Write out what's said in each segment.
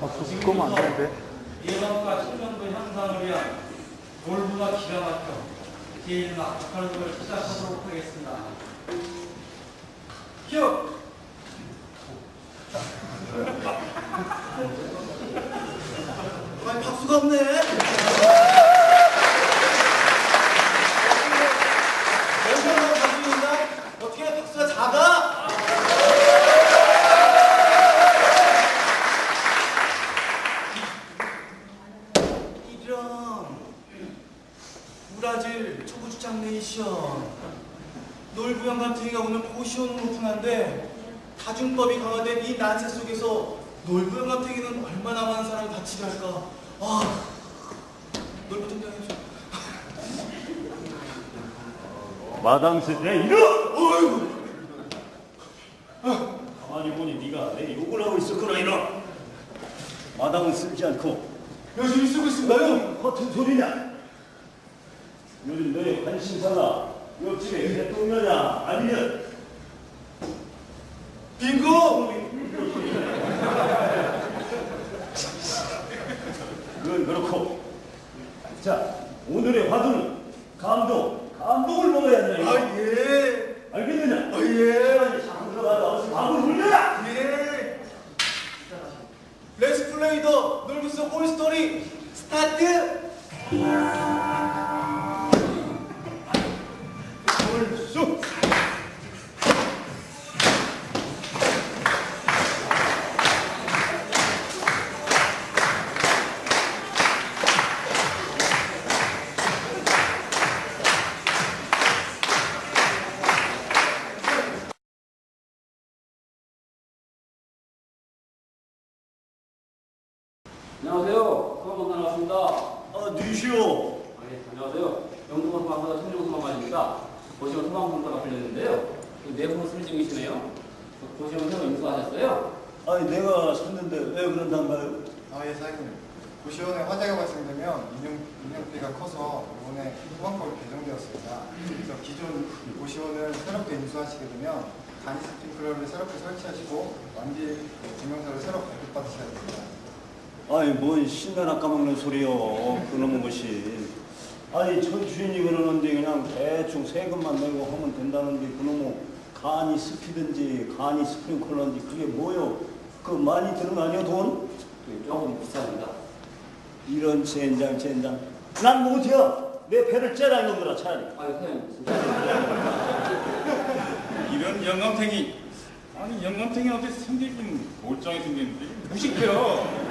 보면 안 되는데. 예방과 실명도 향상을 위한 골부가 기가 막혀 개인 악화를 시작하도록 하겠습니다. 큐! 아니 박수가 없네. 연설하고 박수인가? 어떻게 박수가 작아? 이런 브라질 초보주장 네이션 놀부영 감탱이가 오늘 포시온을 오픈한데 다중법이 강화된 이 난세 속에서 놀부영 감탱이는 얼마나 많은 사람을 다치게 할까? 아 놀부 팀장해줘. 마당새 내 이름! 어휴 가만히 보니 네가 내 욕을 하고 있었구나 이런 마당은 쓸지 않고. 열심히 쓰고 있습니다요. 허튼 소리냐? 요즘 너의 관심사가 옆집에 대통령이냐? 아니면 빙고? 그건 그렇고. 자 오늘의 화두는 감동 감동을 먹어야 한다 이거? 아예. 알겠느냐? 아예. 자꾸 들어가다 어서 밥을 물려라! 예. 렛츠 플레이 더 놀부스 볼 스토리 스타트 안녕하세요. 수학원사 나왔습니다. 아, 뉴시오 아, 예, 안녕하세요. 영동원 소방사 천룡 소방관입니다. 보시면 소방공사가 풀렸는데요. 그 내부 수리 중이시네요. 그 보시면 새로 인수하셨어요. 아니 내가 샀는데 왜 그런단 말이에요? 아, 예, 사장님. 고시원에 화재가 발생되면 인용, 인용비가 커서 이번에 소방법이 개정되었습니다. 그래서 기존 고시원을 새롭게 인수하시게 되면 간이 스프링클러를 새롭게 설치하시고 완비 증명서를 새로 발급받으셔야 됩니다. 아니 뭔 신나나 까먹는 소리요. 그놈의 것이 아니 전 주인이 그러는데 그냥 대충 세금만 내고 하면 된다는데 그놈의 간이 스피든지 간이 스프링클러인지 그게 뭐요? 그 많이 드는 거 아니야 돈? 그 조금 비쌉니다. 이런 젠장 젠장. 난 못해요. 내 배를 째라 이놈들아 차라리. 아, 선생님. 이런 영감탱이. 아니 영감탱이 어떻게 생기긴 멀쩡히 생겼는데 무식해요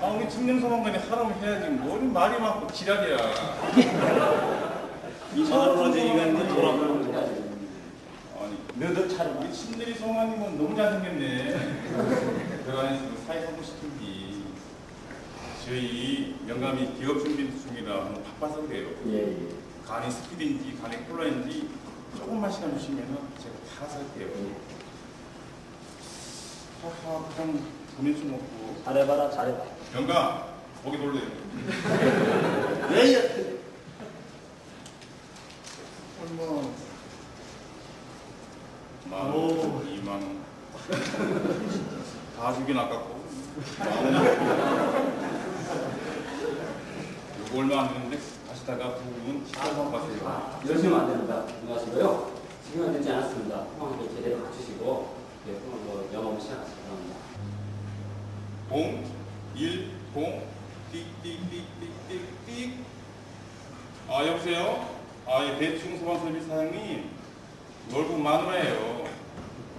아 우리 청년소방관이 하라고 해야지. 뭘 말이 많고 지랄이야. 이상한 있는데 돌아보는 거야 아니 너도 차려 우리 친들이 소방관님은 너무 잘생겼네. 들어가면서 사회선거 시킨기 저희 영감이 기업 준비 중이라 너무 바빠서 그래요. 예, 예. 간이 스피드인지 간이 콜라인지 조금만 시간 주시면 제가 다 살게요. 하하, 그냥 보내좀 먹고. 잘해봐라 잘해봐 영감, 거기 놀래요. 왜 얼마 만 오. 원, 이만 원. 다 주긴 아깝고. 만 원. 요거 얼마 안 되는데 가시다가 부분 식사만 가세요. 열심히 안 됩니다. 안녕하시고요. 지금은 되지 않았습니다. 소방도 제대로 갖추시고, 예, 소방도 영업 시작하시기 바랍니다. 공, 일, 공, 띡, 띡, 띡, 띡, 띡, 띡. 아, 여보세요? 아, 예, 대충 소방 서비스 사장님. 놀부 마누라예요.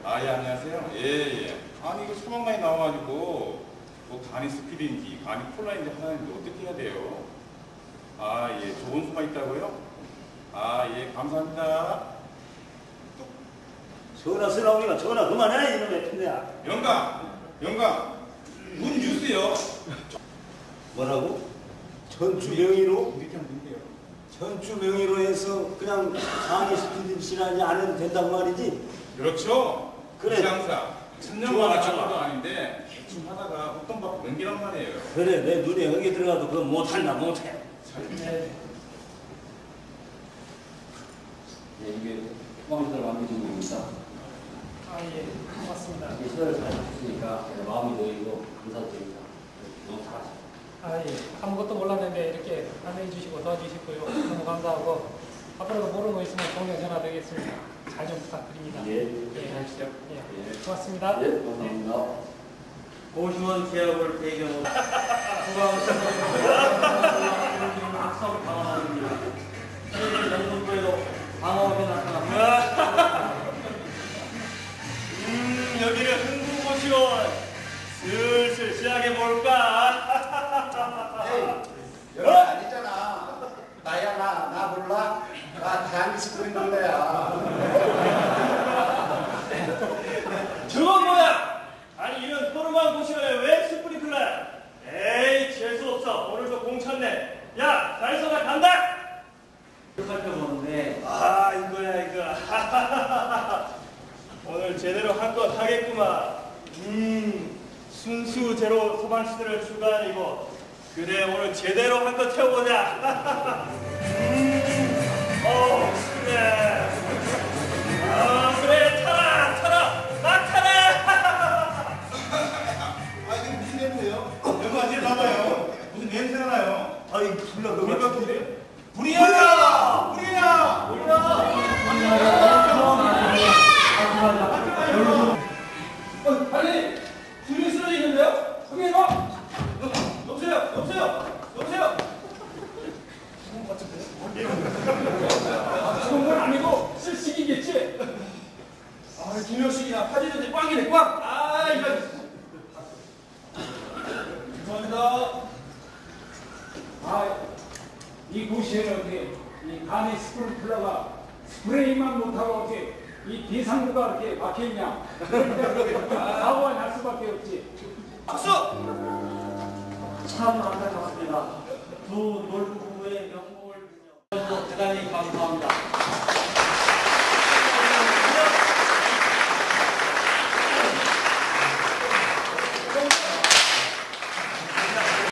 아, 예, 안녕하세요. 예, 예. 아니, 이거 소방관이 나와가지고, 뭐, 간이 스피드인지, 간이 콜라인지 하는데 어떻게 해야 돼요? 아, 예, 좋은 수가 있다고요? 아, 예, 감사합니다. 전화 쓰라오니까 전화 그만해 이놈의 편대야 영감! 영감! 문 주세요. 뭐라고? 전주 명의로? 전주 명의로 해서 그냥 강의 스피드 지나지 않아도 된단 말이지? 그렇죠. 그래. 장사. 천년 만에. 것도 아닌데 대충 하다가 어떤 받고 넘기란 말이에요. 그래 내 눈에 여기 들어가도 그거 못한다 못해 예, 이게 소방시설 완비 중입니다. 아 예 고맙습니다 이게 시설을 잘 제가 마음이 놓이고 감사드립니다. 아무것도 몰랐는데 이렇게 안내해 주시고 도와주시고요. 너무 감사하고 앞으로도 모르는 거 있으면 동영 전화 드리겠습니다. 잘 좀 부탁드립니다. 예. 예, 하시죠. 예. 고맙습니다. 예, 감사합니다. 고시원 개혁을 배경으로 후방시설을 학습을 강화합니다. 세계 연구부에도 방어업이 나타납니다. 흥부고시원. 슬슬 시작해 볼까? 여기 아니잖아. 나야 나, 나 몰라. 나 대한민국 그린 건데야. 저건 뭐야? 아니 이런 소름한 고시원에 왜 스프링클러? 에이 재수 없어. 오늘도 공쳤네. 야, 잘 써나 간다. 살펴보는데 아 이거야 이거. 오늘 제대로 한 건 하겠구만. 음, 순수 제로 소방 시설을 추가하고 그래 오늘 제대로 한건 태워보자. 좋은 건 아니고 실식이겠지. 아, 김효식이나 파지던지 꽝이네 꽝. 아, 이거. 죄송합니다. 아, 이 고시에는 어떻게 이 간이 스프링클러가 스프레이만 못하고 어떻게 이 비상구가 이렇게 막혀있냐? 사고가 날 수밖에 없지. 박수. 참 안타깝습니다. 두 놀부부의 명목 을 대단히 감사합니다.